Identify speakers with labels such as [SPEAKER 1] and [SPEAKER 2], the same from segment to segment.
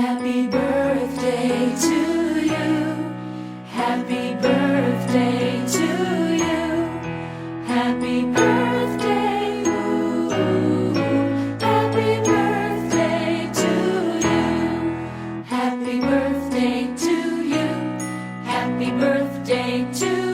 [SPEAKER 1] Happy birthday to you. Happy birthday to you. Happy birthday. Ooh, happy birthday to you. Happy birthday to you. Happy birthday to you.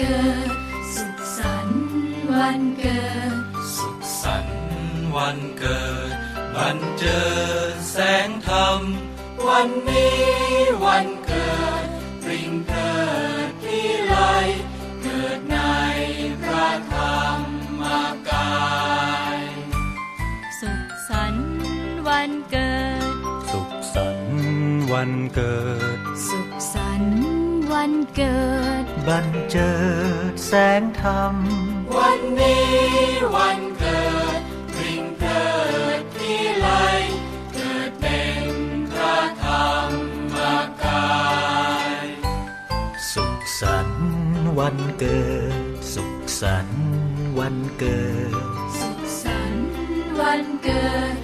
[SPEAKER 1] สุขสรรวันเกิด
[SPEAKER 2] สุขสันต์วันเกิดบันเจิดแสงธรรม วันนี้วันเกิดปริงเกิดที่ไลยเกิดในพระธรรมกาย
[SPEAKER 1] สุขสันต์วันเกิด
[SPEAKER 3] สุขสันต์วันเกิด
[SPEAKER 1] สุขสันต์ วันเกิด
[SPEAKER 3] บันเจิดแสงธรรม
[SPEAKER 2] วันนี้วันเกิดปริงเกิดที่ไลยเกิดเป็นพระธรรมกาย
[SPEAKER 3] สุขสันต์วันเกิด สุขสันต์วันเกิด
[SPEAKER 1] สุขสันต์วันเกิด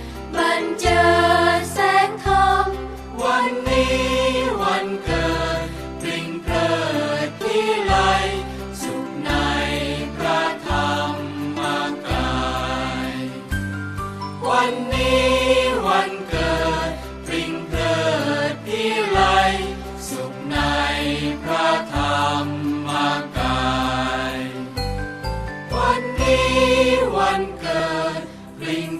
[SPEAKER 2] Bing.